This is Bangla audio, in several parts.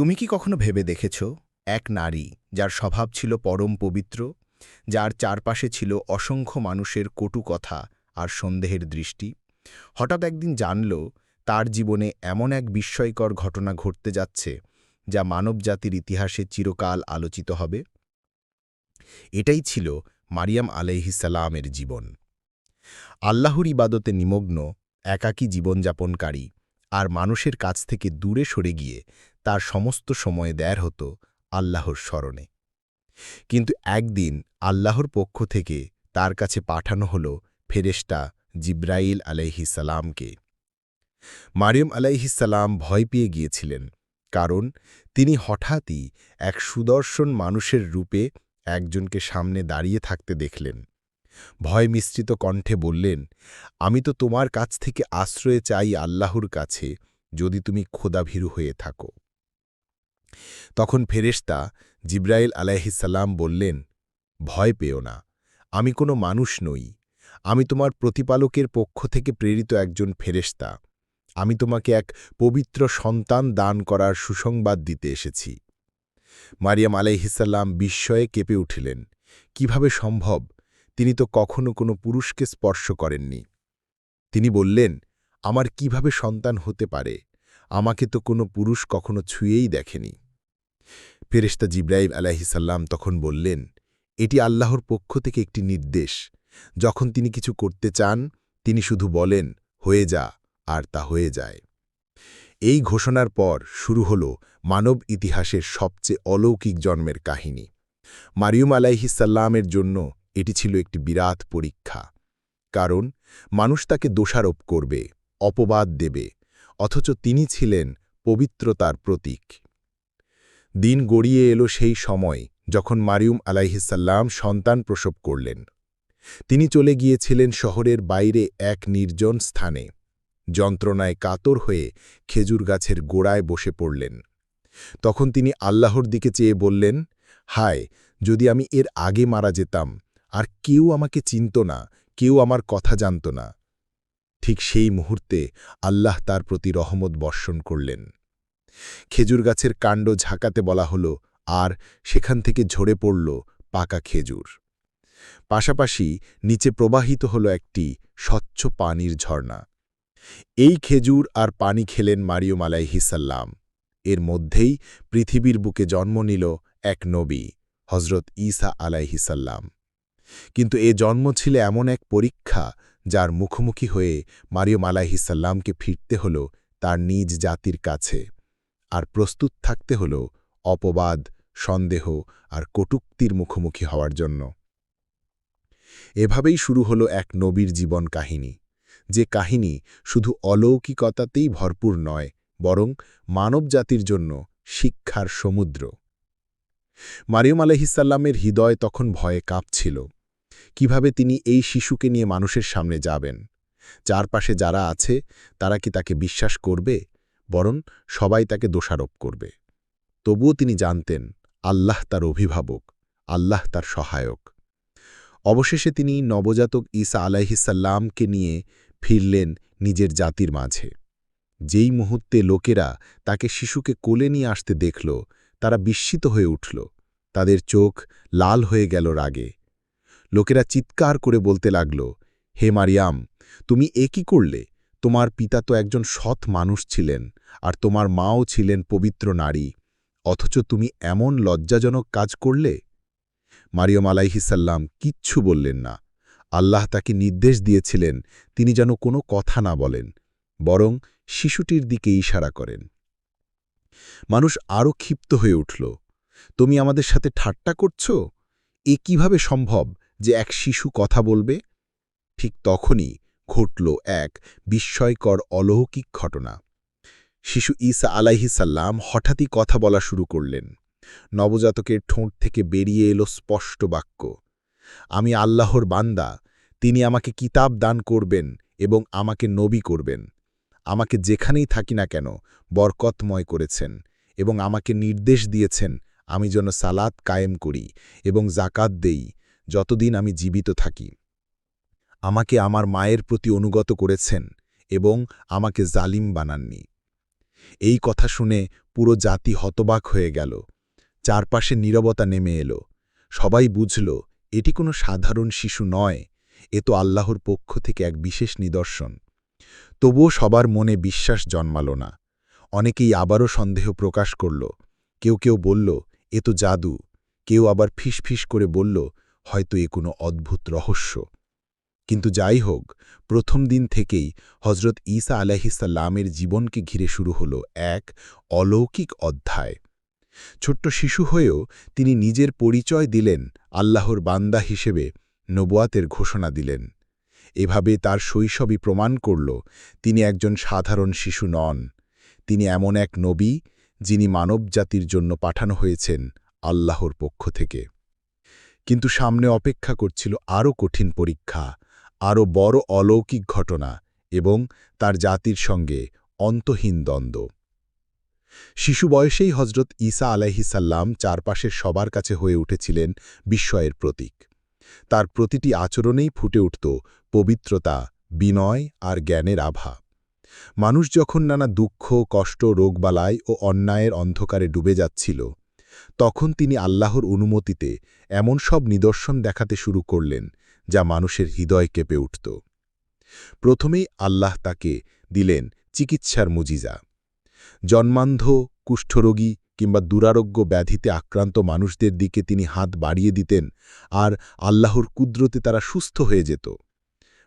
তুমি কি কখনো ভেবে দেখেছ, এক নারী যার স্বভাব ছিল পরম পবিত্র, যার চারপাশে ছিল অসংখ্য মানুষের কটু কথা আর সন্দেহের দৃষ্টি? হঠাৎ একদিন জানল, তার জীবনে এমন এক বিস্ময়কর ঘটনা ঘটতে যাচ্ছে, যা মানবজাতির ইতিহাসে চিরকাল আলোচিত হবে। এটাই ছিল মারিয়াম আলাইহিসালামের জীবন। আল্লাহর ইবাদতে নিমগ্ন, একাকী জীবনযাপনকারী আর মানুষের কাছ থেকে দূরে সরে গিয়ে তার সমস্ত সময় দেয়ার হতো আল্লাহর স্মরণে। কিন্তু একদিন আল্লাহর পক্ষ থেকে তার কাছে পাঠানো হল ফেরেস্টা জিব্রাইল আলাইহিসালামকে মারিয়ম আলাইহিসাল্লাম ভয় পেয়ে গিয়েছিলেন, কারণ তিনি হঠাৎই এক সুদর্শন মানুষের রূপে একজনকে সামনে দাঁড়িয়ে থাকতে দেখলেন। ভয় মিশ্রিত কণ্ঠে বললেন, আমি তো তোমার কাছ থেকে আশ্রয় চাই আল্লাহর কাছে, যদি তুমি খোদাভীরু হয়ে থাকো। তখন ফেরেশতা জিব্রাইল আলাইহিসাল্লাম বললেন, ভয় পেও না, আমি কোনো মানুষ নই। আমি তোমার প্রতিপালকের পক্ষ থেকে প্রেরিত একজন ফেরেশতা। আমি তোমাকে এক পবিত্র সন্তান দান করার সুসংবাদ দিতে এসেছি। মারিয়াম আলাইহিসাল্লাম বিস্ময়ে কেঁপে উঠিলেন, কীভাবে সম্ভব? তিনি তো কখনো কোনো পুরুষকে স্পর্শ করেননি। তিনি বললেন, আমার কীভাবে সন্তান হতে পারে? আমাকে তো কোনো পুরুষ কখনো ছুঁয়েই দেখেনি। ফেরেশতা জিব্রাইব আলাহিসাল্লাম তখন বললেন, এটি আল্লাহর পক্ষ থেকে একটি নির্দেশ। যখন তিনি কিছু করতে চান, তিনি শুধু বলেন, হয়ে যা আর তা হয়ে যায়। এই ঘোষণার পর শুরু হল মানব ইতিহাসের সবচেয়ে অলৌকিক জন্মের কাহিনী। মারিয়ম আলাইহিসাল্লামের জন্য এটি ছিল একটি বিরাট পরীক্ষা। কারণ, মানুষ তাকে দোষারোপ করবে, অপবাদ দেবে অথচ তিনি ছিলেন পবিত্রতার প্রতীক। দিন গড়িয়ে এলো সেই সময় যখন মারিয়ম আলাইহিসাল্লাম সন্তান প্রসব করলেন। তিনি চলে গিয়েছিলেন শহরের বাইরে এক নির্জন স্থানে। যন্ত্রণায় কাতর হয়ে খেজুর গাছের গোড়ায় বসে পড়লেন। তখন তিনি আল্লাহর দিকে চেয়ে বললেন, হায়, যদি আমি এর আগে মারা যেতাম, আর কেউ আমাকে চিনত না, কেউ আমার কথা জানত না ঠিক সেই মুহূর্তে আল্লাহ তার প্রতি রহমত বর্ষণ করলেন। খেজুর গাছের কাণ্ড ঝাঁকাতে বলা হল, আর সেখান থেকে ঝরে পড়ল পাকা খেজুর। পাশাপাশি নিচে প্রবাহিত হল একটি স্বচ্ছ পানির ঝর্ণা। এই খেজুর আর পানি খেলেন মারিয়ম আলাইহিসাল্লাম এর মধ্যেই পৃথিবীর বুকে জন্ম নিল এক নবী হজরত ঈসা আলাইহিসাল্লাম কিন্তু এ জন্ম ছিল এমন এক পরীক্ষা যার মুখোমুখি হয়ে মারিয়ম আলাইহিসাল্লামকে ফিরতে হল তার নিজ জাতির কাছে আর প্রস্তুত থাকতে হল অপবাদ, সন্দেহ আর কটুক্তির মুখোমুখি হওয়ার জন্য। এভাবেই শুরু হল এক নবীর জীবন কাহিনী। যে কাহিনী শুধু অলৌকিকতাতেই ভরপুর নয়, বরং মানবজাতির জন্য শিক্ষার সমুদ্র। মারিয়ম আলহিসাল্লামের হৃদয় তখন ভয়ে কাঁপছিল। কীভাবে তিনি এই শিশুকে নিয়ে মানুষের সামনে যাবেন। চারপাশে যারা আছে, তারা কি তাকে বিশ্বাস করবে? বরং সবাই তাকে দোষারোপ করবে। তবুও তিনি জানতেন, আল্লাহ তার অভিভাবক, আল্লাহ তার সহায়ক। অবশেষে তিনি নবজাতক ঈসা আলাইহিসাল্লামকে নিয়ে ফিরলেন নিজের জাতির মাঝে। যেই মুহূর্তে লোকেরা তাকে শিশুকে কোলে নিয়ে আসতে দেখল, তারা বিস্মিত হয়ে উঠল। তাদের চোখ লাল হয়ে গেল রাগে। লোকেরা চিৎকার করে বলতে লাগল, হে মারিয়াম, তুমি এ কি করলে? তোমার পিতা তো একজন সৎ মানুষ ছিলেন, আর তোমার মাও ছিলেন পবিত্র নারী। অথচ তুমি এমন লজ্জাজনক কাজ করলে? মারিয়ম আলাইহিসাল্লাম কিচ্ছু বললেন না। আল্লাহ তাকে নির্দেশ দিয়েছিলেন, তিনি যেন কোনো কথা না বলেন, বরং শিশুটির দিকে ইশারা করেন। মানুষ আরও ক্ষিপ্ত হয়ে উঠল, তুমি আমাদের সাথে ঠাট্টা করছ? এ কীভাবে সম্ভব? যে এক শিশু কথা বলবে, ঠিক তখনই ঘটল এক বিস্ময়কর অলৌকিক ঘটনা। শিশু ঈসা আলাইহিসাল্লাম হঠাৎই কথা বলা শুরু করলেন। নবজাতকের ঠোঁট থেকে বেরিয়ে এলো স্পষ্ট বাক্য, আমি আল্লাহর বান্দা, তিনি আমাকে কিতাব দান করবেন এবং আমাকে নবী করবেন। আমাকে যেখানেই থাকি না কেন বরকতময় করেছেন এবং আমাকে নির্দেশ দিয়েছেন আমি যেন সালাত কায়েম করি এবং জাকাত দেই যতদিন আমি জীবিত থাকি। আমাকে আমার মায়ের প্রতি অনুগত করেছেন এবং আমাকে জালিম বানাননি। এই কথা শুনে পুরো জাতি হতবাক হয়ে গেল। চারপাশে নীরবতা নেমে এলো। সবাই বুঝল, এটি কোনো সাধারণ শিশু নয়, এ তো আল্লাহর পক্ষ থেকে এক বিশেষ নিদর্শন। তবুও সবার মনে বিশ্বাস জন্মাল না। অনেকেই আবারও সন্দেহ প্রকাশ করল। কেউ কেউ বলল, এ তো জাদু। কেউ আবার ফিসফিস করে বলল হয়তো এ কোনো অদ্ভুত রহস্য। কিন্তু যাই হোক, প্রথম দিন থেকেই হজরত ঈসা আলাহিসাল্লামের জীবনকে ঘিরে শুরু হল এক অলৌকিক অধ্যায়। ছোট্ট শিশু হয়েও তিনি নিজের পরিচয় দিলেন, আল্লাহর বান্দা হিসেবে নবুয়াতের ঘোষণা দিলেন। এভাবে তার শৈশবই প্রমাণ করল, তিনি একজন সাধারণ শিশু নন। তিনি এমন এক নবী, যিনি মানবজাতির জন্য পাঠানো হয়েছেন আল্লাহর পক্ষ থেকে। কিন্তু সামনে অপেক্ষা করছিল আরও কঠিন পরীক্ষা, আরও বড় অলৌকিক ঘটনা এবং তার জাতির সঙ্গে অন্তহীন দ্বন্দ্ব। শিশু বয়সেই হজরত ঈসা আলাইহিসাল্লাম চারপাশের সবার কাছে হয়ে উঠেছিলেন বিস্ময়ের প্রতীক। তার প্রতিটি আচরণেই ফুটে উঠত পবিত্রতা, বিনয় আর জ্ঞানের আভা। মানুষ যখন নানা দুঃখ, কষ্ট রোগবালায় ও অন্যায়ের অন্ধকারে ডুবে যাচ্ছিল তখন তিনি আল্লাহর অনুমতিতে এমন সব নিদর্শন দেখাতে শুরু করলেন, যা মানুষের হৃদয় কেঁপে উঠত। প্রথমেই আল্লাহ তাকে দিলেন চিকিৎসার মুজিজা। জন্মান্ধ, কুষ্ঠরোগী কিংবা দুরারোগ্য ব্যাধিতে আক্রান্ত মানুষদের দিকে তিনি হাত বাড়িয়ে দিতেন আর আল্লাহর কুদ্রতে তারা সুস্থ হয়ে যেত।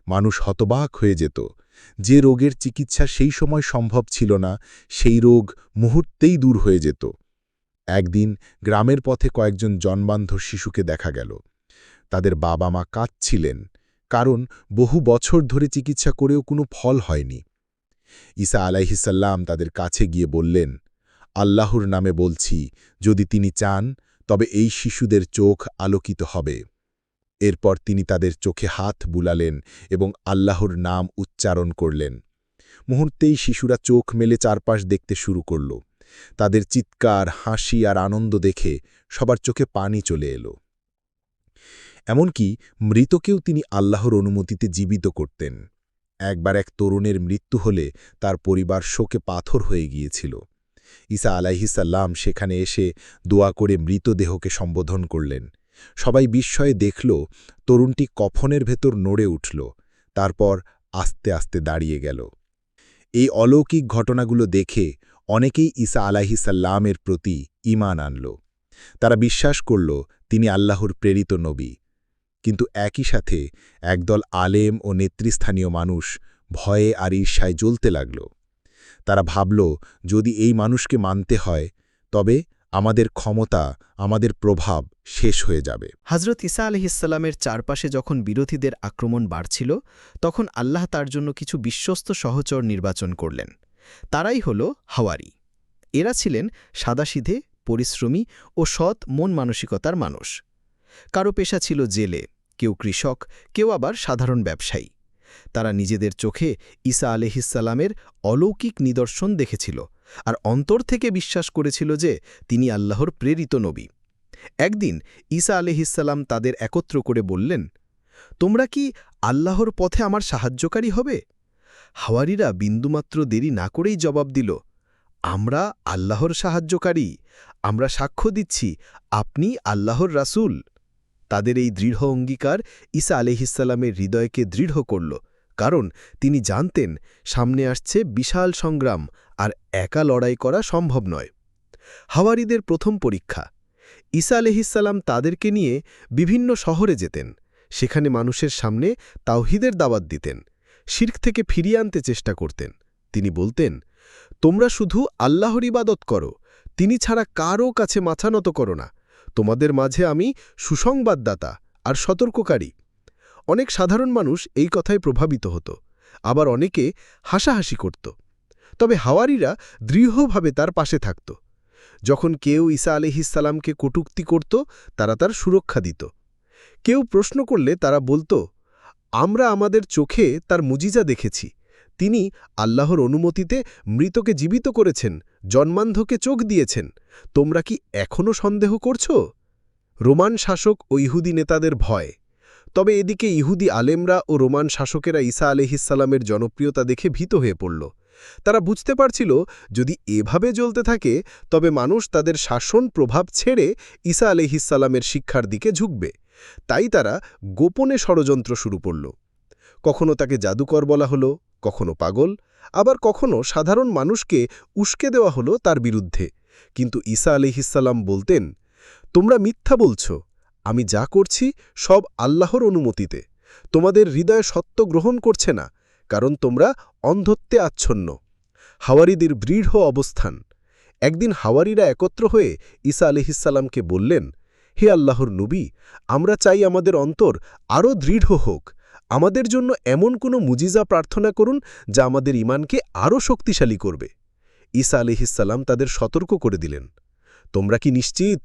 মানুষ হতবাক হয়ে যেত, যে রোগের চিকিৎসা সেই সময় সম্ভব ছিল না, সেই রোগ মুহূর্তেই দূর হয়ে যেত। একদিন গ্রামের পথে কয়েকজন জন্মান্ধ শিশুকে দেখা গেল। তাদের বাবা মা কাঁদছিলেন, কারণ বহু বছর ধরে চিকিৎসা করেও কোনো ফল হয়নি। ঈসা আলাইহিসাল্লাম তাদের কাছে গিয়ে বললেন, আল্লাহর নামে বলছি, যদি তিনি চান, তবে এই শিশুদের চোখ আলোকিত হবে। এরপর তিনি তাদের চোখে হাত বুলালেন এবং আল্লাহর নাম উচ্চারণ করলেন। মুহূর্তেই শিশুরা চোখ মেলে চারপাশ দেখতে শুরু করল। তাদের চিৎকার, হাসি আর আনন্দ দেখে সবার চোখে পানি চলে এলো। এমনকি মৃতকেও তিনি আল্লাহর অনুমতিতে জীবিত করতেন। একবার এক তরুণের মৃত্যু হলে তার পরিবার শোকে পাথর হয়ে গিয়েছিল। ঈসা আলাইহিসাল্লাম সেখানে এসে দোয়া করে মৃতদেহকে সম্বোধন করলেন। সবাই বিস্ময়ে দেখল, তরুণটি কফনের ভেতর নড়ে উঠল, তারপর আস্তে আস্তে দাঁড়িয়ে গেল। এই অলৌকিক ঘটনাগুলো দেখে অনেকেই ঈসা আলাহিসাল্লামের প্রতি ইমান আনল। তারা বিশ্বাস করল, তিনি আল্লাহর প্রেরিত নবী। কিন্তু একই সাথে একদল আলেম ও নেতৃস্থানীয় মানুষ ভয়ে আর ঈর্ষায় জ্বলতে লাগল। তারা ভাবল, যদি এই মানুষকে মানতে হয়, তবে আমাদের ক্ষমতা, আমাদের প্রভাব শেষ হয়ে যাবে। হজরত ইসা আলহিসাল্লামের চারপাশে যখন বিরোধীদের আক্রমণ বাড়ছিল, তখন আল্লাহ তার জন্য কিছু বিশ্বস্ত সহচর নির্বাচন করলেন। তারাই হল হাওয়ারি। এরা ছিলেন সাদাসিধে, পরিশ্রমী ও সৎ মন মানসিকতার মানুষ। কারও পেশা ছিল জেলে, কেউ কৃষক, কেউ আবার সাধারণ ব্যবসায়ী। তারা নিজেদের চোখে ঈসা আলহিসাল্লামের অলৌকিক নিদর্শন দেখেছিল আর অন্তর থেকে বিশ্বাস করেছিল যে তিনি আল্লাহর প্রেরিত নবী। একদিন ঈসা আলহিসাল্লাম তাদের একত্র করে বললেন, তোমরা কি আল্লাহর পথে আমার সাহায্যকারী হবে? হাওয়ারিরা বিন্দুমাত্র দেরি না করেই জবাব দিল, আমরা আল্লাহর সাহায্যকারী, আমরা সাক্ষ্য দিচ্ছি, আপনি আল্লাহর রাসূল। তাদের এই দৃঢ় অঙ্গীকার ঈসা আলিহিসাল্লামের হৃদয়কে দৃঢ় করল, কারণ তিনি জানতেন সামনে আসছে বিশাল সংগ্রাম আর একা লড়াই করা সম্ভব নয়। হাওয়ারিদের প্রথম পরীক্ষা, ঈসা আলহিসাল্লাম তাদেরকে নিয়ে বিভিন্ন শহরে যেতেন, সেখানে মানুষের সামনে তাওহিদের দাওয়াত দিতেন। শির্ক থেকে ফিরিয়ে আনতে চেষ্টা করতেন। তিনি বলতেন, তোমরা শুধু আল্লাহর ইবাদত করো, তিনি ছাড়া কারও কাছে মাথা নত করো না। তোমাদের মাঝে আমি সুসংবাদদাতা আর সতর্ককারী। অনেক সাধারণ মানুষ এই কথায় প্রভাবিত হতো, আবার অনেকে হাসাহাসি করত। তবে হাওয়ারিরা দৃঢ়ভাবে তার পাশে থাকত। যখন কেউ ঈসা আলিহিসাল্লামকে কটুক্তি করত, তারা তার সুরক্ষা দিত। কেউ প্রশ্ন করলে তারা বলতো আমরা আমাদের চোখে তার মুজিজা দেখেছি। তিনি আল্লাহর অনুমতিতে মৃতকে জীবিত করেছেন, জন্মান্ধকে চোখ দিয়েছেন। তোমরা কি এখনও সন্দেহ করছ? রোমান শাসক ও ইহুদি নেতাদের ভয়। তবে এদিকে ইহুদি আলেমরা ও রোমান শাসকেরা ঈসা আলহিসাল্লামের জনপ্রিয়তা দেখে ভীত হয়ে পড়ল। তারা বুঝতে পারছিল, যদি এভাবে জ্বলতে থাকে, তবে মানুষ তাদের শাসন প্রভাব ছেড়ে ঈসা আলহিসাল্লামের শিক্ষার দিকে ঝুঁকবে। তাই তারা গোপনে ষড়যন্ত্র শুরু করল। কখনো তাকে জাদুকর বলা হলো, কখনো পাগল, আবার কখনো সাধারণ মানুষকে উস্কে দেওয়া হলো তার বিরুদ্ধে। কিন্তু ঈসা আলিহিসাল্লাম বলতেন, তোমরা মিথ্যা বলছ, আমি যা করছি সব আল্লাহর অনুমতিতে। তোমাদের হৃদয় সত্য গ্রহণ করছে না, কারণ তোমরা অন্ধত্বে আচ্ছন্ন। হাওয়ারিদের দৃঢ় অবস্থান। একদিন হাওয়ারিরা একত্র হয়ে ঈসা আলিহিসাল্লামকে বললেন হে আল্লাহর নবী, আমরা চাই আমাদের অন্তর আরও দৃঢ় হোক। আমাদের জন্য এমন কোনো মুজিজা প্রার্থনা করুন যা আমাদের ইমানকে আরও শক্তিশালী করবে। ঈসা আলিহিসাল্লাম তাদের সতর্ক করে দিলেন। তোমরা কি নিশ্চিত?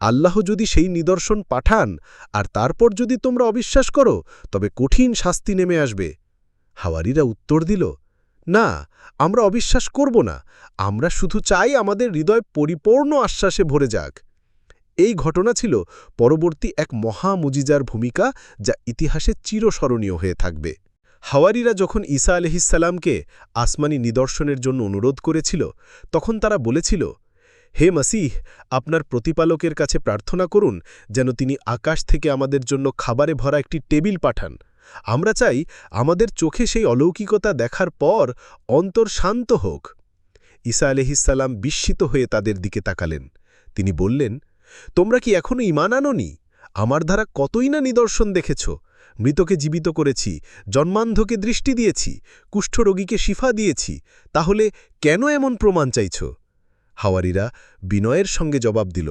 আল্লাহ যদি সেই নিদর্শন পাঠান, আর তারপর যদি তোমরা অবিশ্বাস করো, তবে কঠিন শাস্তি নেমে আসবে। হাওয়ারিরা উত্তর দিল, না, আমরা অবিশ্বাস করব না। আমরা শুধু চাই আমাদের হৃদয় পরিপূর্ণ আশ্বাসে ভরে যাক। এই ঘটনা ছিল পরবর্তী এক মহামুজিজার ভূমিকা যা ইতিহাসে চিরস্মরণীয় হয়ে থাকবে। হাওয়ারিরা যখন ঈসা আলহিসাল্লামকে আসমানি নিদর্শনের জন্য অনুরোধ করেছিল, তখন তারা বলেছিল, হে মাসিহ, আপনার প্রতিপালকের কাছে প্রার্থনা করুন যেন তিনি আকাশ থেকে আমাদের জন্য খাবারে ভরা একটি টেবিল পাঠান। আমরা চাই আমাদের চোখে সেই অলৌকিকতা দেখার পর অন্তর শান্ত হোক। ঈসা আলহিসাল্লাম বিস্মিত হয়ে তাদের দিকে তাকালেন। তিনি বললেন তোমরা কি এখনও ইমান আনোনি? আমার দ্বারা কতই না নিদর্শন দেখেছ? মৃতকে জীবিত করেছি, জন্মান্ধকে দৃষ্টি দিয়েছি কুষ্ঠরোগীকে শিফা দিয়েছি, তাহলে কেন এমন প্রমাণ চাইছ? হাওয়ারিরা বিনয়ের সঙ্গে জবাব দিল,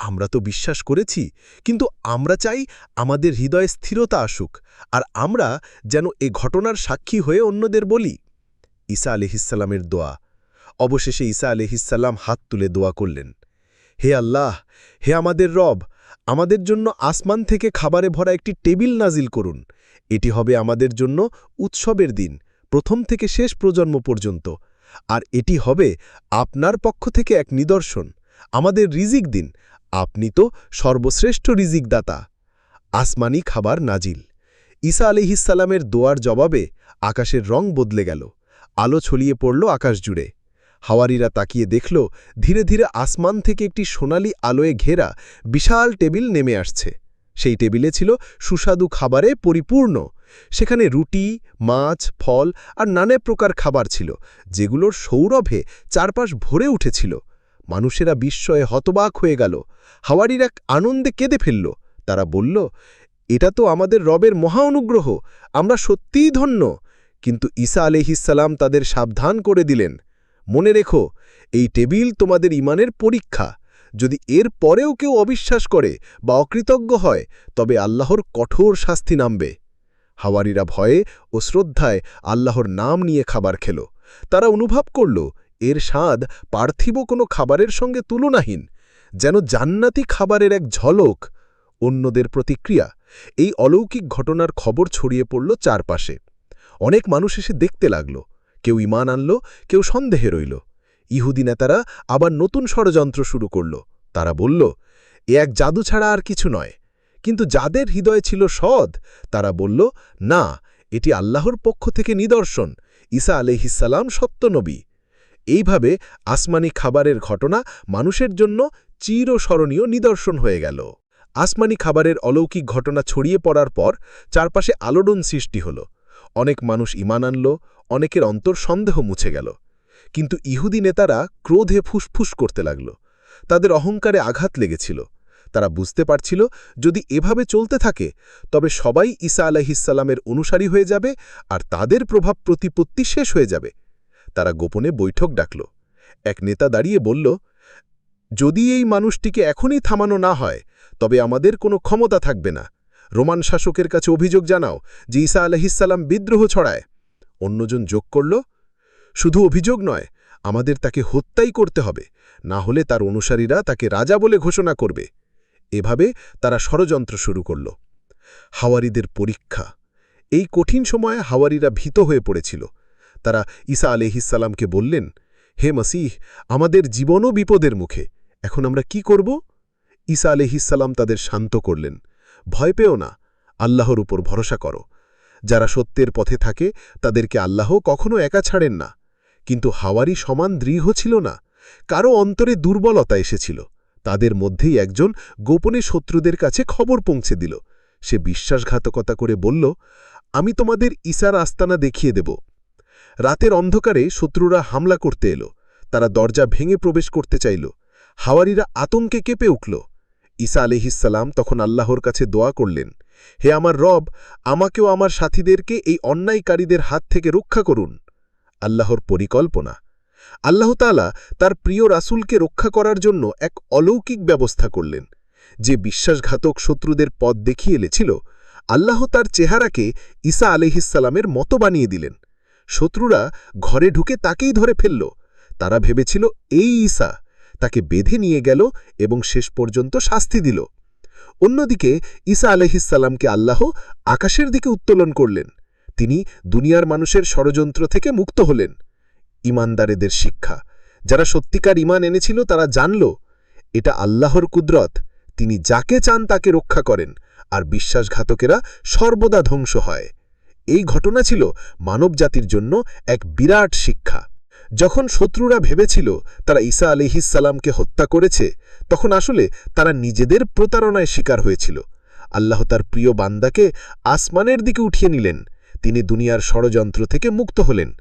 আমরা তো বিশ্বাস করেছি, কিন্তু আমরা চাই আমাদের হৃদয়ে স্থিরতা আসুক, আর আমরা যেন এ ঘটনার সাক্ষী হয়ে অন্যদের বলি। ঈসা আলিহিসাল্লামের দোয়া। অবশেষে ঈসা আলিহিসাল্লাম হাত তুলে দোয়া করলেন। হে আল্লাহ, হে আমাদের রব, আমাদের জন্য আসমান থেকে খাবারে ভরা একটি টেবিল নাজিল করুন। এটি হবে আমাদের জন্য উৎসবের দিন, প্রথম থেকে শেষ প্রজন্ম পর্যন্ত। আর এটি হবে আপনার পক্ষ থেকে এক নিদর্শন, আমাদের রিজিক দিন, আপনি তো সর্বশ্রেষ্ঠ রিজিক দাতা আসমানি খাবার নাজিল। ঈসা আলিহিসাল্লামের দোয়ার জবাবে আকাশের রং বদলে গেল, আলো ছড়িয়ে পড়ল আকাশ জুড়ে। হাওয়ারিরা তাকিয়ে দেখল, ধীরে ধীরে আসমান থেকে একটি সোনালি আলোয় ঘেরা বিশাল টেবিল নেমে আসছে। সেই টেবিলে ছিল সুস্বাদু খাবারে পরিপূর্ণ। সেখানে রুটি, মাছ, ফল আর নানা প্রকার খাবার ছিল, যেগুলোর সৌরভে চারপাশ ভরে উঠেছিল। মানুষেরা বিস্ময়ে হতবাক হয়ে গেল। হাওয়ারিরা আনন্দে কেঁদে ফেলল। তারা বলল, এটা তো আমাদের রবের মহা অনুগ্রহ, আমরা সত্যিই ধন্য। কিন্তু ঈসা আলহিসাল্লাম তাদের সাবধান করে দিলেন। মনে রেখো, এই টেবিল তোমাদের ইমানের পরীক্ষা। যদি এর পরেও কেউ অবিশ্বাস করে বা অকৃতজ্ঞ হয়, তবে আল্লাহর কঠোর শাস্তি নামবে। হাওয়ারিরা ভয়ে ও শ্রদ্ধায় আল্লাহর নাম নিয়ে খাবার খেল। তারা অনুভব করল, এর স্বাদ পার্থিব কোনো খাবারের সঙ্গে তুলনাহীন, যেন জান্নাতি খাবারের এক ঝলক। অন্যদের প্রতিক্রিয়া, এই অলৌকিক ঘটনার খবর ছড়িয়ে পড়ল চারপাশে। অনেক মানুষ এসে দেখতে লাগল। কেউ ইমান আনল, কেউ সন্দেহে রইল। ইহুদি নেতারা আবার নতুন ষড়যন্ত্র শুরু করল। তারা বলল, এ এক জাদু ছাড়া আর কিছু নয়। কিন্তু যাদের হৃদয়ে ছিল সদ তারা বলল, না, এটি আল্লাহর পক্ষ থেকে নিদর্শন। ঈসা আলহিসাল্লাম সত্যনবী এইভাবে আসমানি খাবারের ঘটনা মানুষের জন্য চিরস্মরণীয় নিদর্শন হয়ে গেল। আসমানি খাবারের অলৌকিক ঘটনা ছড়িয়ে পড়ার পর চারপাশে আলোড়ন সৃষ্টি হল। অনেক মানুষ ইমান আনল, অনেকের অন্তর সন্দেহ মুছে গেল। কিন্তু ইহুদি নেতারা ক্রোধে ফুসফুস করতে লাগল। তাদের অহংকারে আঘাত লেগেছিল। তারা বুঝতে পারছিল, যদি এভাবে চলতে থাকে, তবে সবাই ঈসা আলাহিসাল্লামের অনুসারী হয়ে যাবে আর তাদের প্রভাব প্রতিপত্তি শেষ হয়ে যাবে। তারা গোপনে বৈঠক ডাকল। এক নেতা দাঁড়িয়ে বলল, যদি এই মানুষটিকে এখনই থামানো না হয়, তবে আমাদের কোনো ক্ষমতা থাকবে না। রোমান শাসকের কাছে অভিযোগ জানাও যে ঈসা আলহিসাল্লাম বিদ্রোহ ছড়ায়। অন্যজন যোগ করল, শুধু অভিযোগ নয়, আমাদের তাকে হত্যাই করতে হবে, না হলে তার অনুসারীরা তাকে রাজা বলে ঘোষণা করবে। এভাবে তারা ষড়যন্ত্র শুরু করল। হাওয়ারিদের পরীক্ষা। এই কঠিন সময়ে হাওয়ারিরা ভীত হয়ে পড়েছিল। তারা ঈসা আলহিসাল্লামকে বললেন, হে মসিহ, আমাদের জীবনও বিপদের মুখে, এখন আমরা কি করব? ঈসা আলহিসাল্লাম তাদের শান্ত করলেন। ভয় পেও না, আল্লাহর উপর ভরসা করো। যারা সত্যের পথে থাকে, তাদেরকে আল্লাহ কখনো একা ছাড়েন না। কিন্তু হাওয়ারি সমান দৃঢ় ছিল না, কারও অন্তরে দুর্বলতা এসেছিল। তাদের মধ্যেই একজন গোপনে শত্রুদের কাছে খবর পৌঁছে দিল। সে বিশ্বাসঘাতকতা করে বলল, আমি তোমাদের ইসার আস্তানা দেখিয়ে দেব। রাতের অন্ধকারে শত্রুরা হামলা করতে এলো। তারা দরজা ভেঙে প্রবেশ করতে চাইল। হাওয়ারিরা আতঙ্কে কেঁপে উঠল। ঈসা আলিহিসাল্লাম তখন আল্লাহর কাছে দোয়া করলেন, হে আমার রব, আমাকেও আমার সাথীদেরকে এই অন্যায়কারীদের হাত থেকে রক্ষা করুন। আল্লাহর পরিকল্পনা। আল্লাহ তালা তার প্রিয় রাসূলকে রক্ষা করার জন্য এক অলৌকিক ব্যবস্থা করলেন। যে বিশ্বাসঘাতক শত্রুদের পথ দেখিয়ে এলেছিল, আল্লাহ তার চেহারাকে ঈসা আলিহিসাল্লামের মতো বানিয়ে দিলেন। শত্রুরা ঘরে ঢুকে তাকেই ধরে ফেলল। তারা ভেবেছিল, এই ঈসা তাকে বেঁধে নিয়ে গেল এবং শেষ পর্যন্ত শাস্তি দিল। অন্যদিকে ঈসা আলহিসাল্লামকে আল্লাহ আকাশের দিকে উত্তোলন করলেন। তিনি দুনিয়ার মানুষের ষড়যন্ত্র থেকে মুক্ত হলেন। ইমানদারেদের শিক্ষা। যারা সত্যিকার ইমান এনেছিল তারা জানল, এটা আল্লাহর কুদরত। তিনি যাকে চান তাকে রক্ষা করেন, আর বিশ্বাসঘাতকেরা সর্বদা ধ্বংস হয়। এই ঘটনা ছিল মানবজাতির জন্য এক বিরাট শিক্ষা। যখন শত্রুরা ভেবেছিল তারা ঈসা আলিহিসাল্লামকে হত্যা করেছে, তখন আসলে তারা নিজেদের প্রতারণায় শিকার হয়েছিল। আল্লাহ তার প্রিয় বান্দাকে আসমানের দিকে উঠিয়ে নিলেন। তিনি দুনিয়ার ষড়যন্ত্র থেকে মুক্ত হলেন।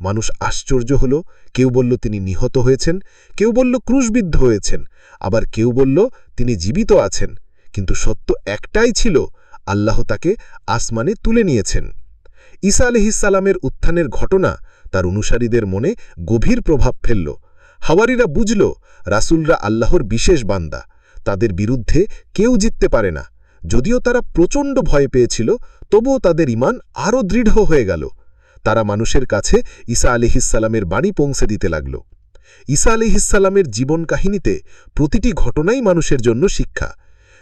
মানুষ আশ্চর্য হল, কেউ বলল তিনি নিহত হয়েছেন, কেউ বলল ক্রুশবিদ্ধ হয়েছেন, আবার কেউ বলল তিনি জীবিত আছেন। কিন্তু সত্য একটাই ছিল, আল্লাহ তাকে আসমানে তুলে নিয়েছেন। ঈসা আলহিসাল্লামের উত্থানের ঘটনা তার অনুসারীদের মনে গভীর প্রভাব ফেলল। হাওয়ারিরা বুঝল, রাসুলরা আল্লাহর বিশেষ বান্দা। তাদের বিরুদ্ধে কেউ জিততে পারে না। যদিও তারা প্রচণ্ড ভয় পেয়েছিল, তবুও তাদের ইমান আরও দৃঢ় হয়ে গেল। তারা মানুষের কাছে ঈসা আলিহিসাল্লামের বাণী পৌঁছে দিতে লাগল। ঈসা আলিহিসাল্লামের জীবন কাহিনীতে প্রতিটি ঘটনাই মানুষের জন্য শিক্ষা।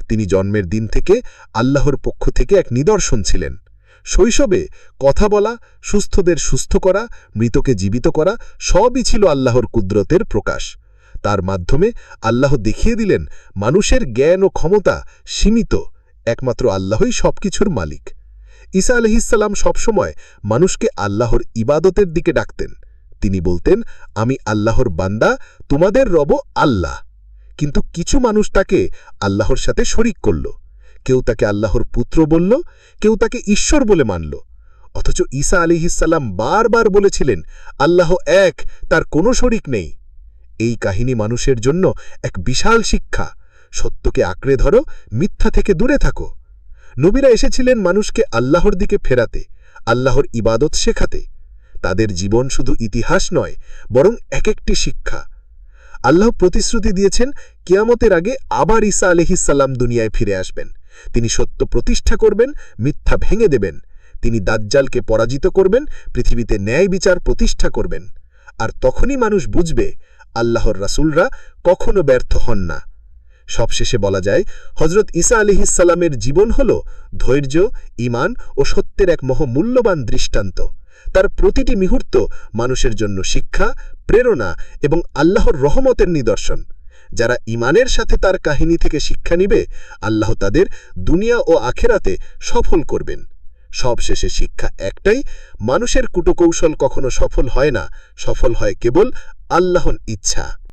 তিনি জন্মের দিন থেকে আল্লাহর পক্ষ থেকে এক নিদর্শন ছিলেন। শৈশবে কথা বলা, সুস্থদের সুস্থ করা, মৃতকে জীবিত করা, সবই ছিল আল্লাহর কুদরতের প্রকাশ। তার মাধ্যমে আল্লাহ দেখিয়ে দিলেন, মানুষের জ্ঞান ও ক্ষমতা সীমিত, একমাত্র আল্লাহই সবকিছুর মালিক। ঈসা আলহিসাল্লাম সবসময় মানুষকে আল্লাহর ইবাদতের দিকে ডাকতেন। তিনি বলতেন, আমি আল্লাহর বান্দা, তোমাদের রব আল্লাহ। কিন্তু কিছু মানুষ তাকে আল্লাহর সাথে শরিক করল। কেউ তাকে আল্লাহর পুত্র বলল, কেউ তাকে ঈশ্বর বলে মানল। অথচ ঈসা আলিহিসাল্লাম বারবার বলেছিলেন, আল্লাহ এক, তার কোনো শরিক নেই। এই কাহিনী মানুষের জন্য এক বিশাল শিক্ষা। সত্যকে আঁকড়ে ধরো, মিথ্যা থেকে দূরে থাকো। নবীরা এসেছিলেন মানুষকে আল্লাহর দিকে ফেরাতে, আল্লাহর ইবাদত শেখাতে। তাদের জীবন শুধু ইতিহাস নয়, বরং এক একটি শিক্ষা। আল্লাহ প্রতিশ্রুতি দিয়েছেন, কিয়ামতের আগে আবার ঈসা আলহিসাল্লাম দুনিয়ায় ফিরে আসবেন। তিনি সত্য প্রতিষ্ঠা করবেন, মিথ্যা ভেঙে দেবেন। তিনি দাজ্জালকে পরাজিত করবেন, পৃথিবীতে ন্যায় বিচার প্রতিষ্ঠা করবেন। আর তখনই মানুষ বুঝবে, আল্লাহর রাসূলরা কখনো ব্যর্থ হন না। সবশেষে বলা যায় হজরত ঈসা আলিহিসাল্লামের জীবন হল ধৈর্য ইমান ও সত্যের এক মহমূল্যবান দৃষ্টান্ত। তার প্রতিটি মুহূর্ত মানুষের জন্য শিক্ষা, প্রেরণা এবং আল্লাহর রহমতের নিদর্শন। যারা ইমানের সাথে তার কাহিনী থেকে শিক্ষা নিবে, আল্লাহ তাদের দুনিয়া ও আখেরাতে সফল করবেন। সবশেষে শিক্ষা একটাই, মানুষের কুটকৌশল কখনো সফল হয় না। সফল হয় কেবল আল্লাহর ইচ্ছা।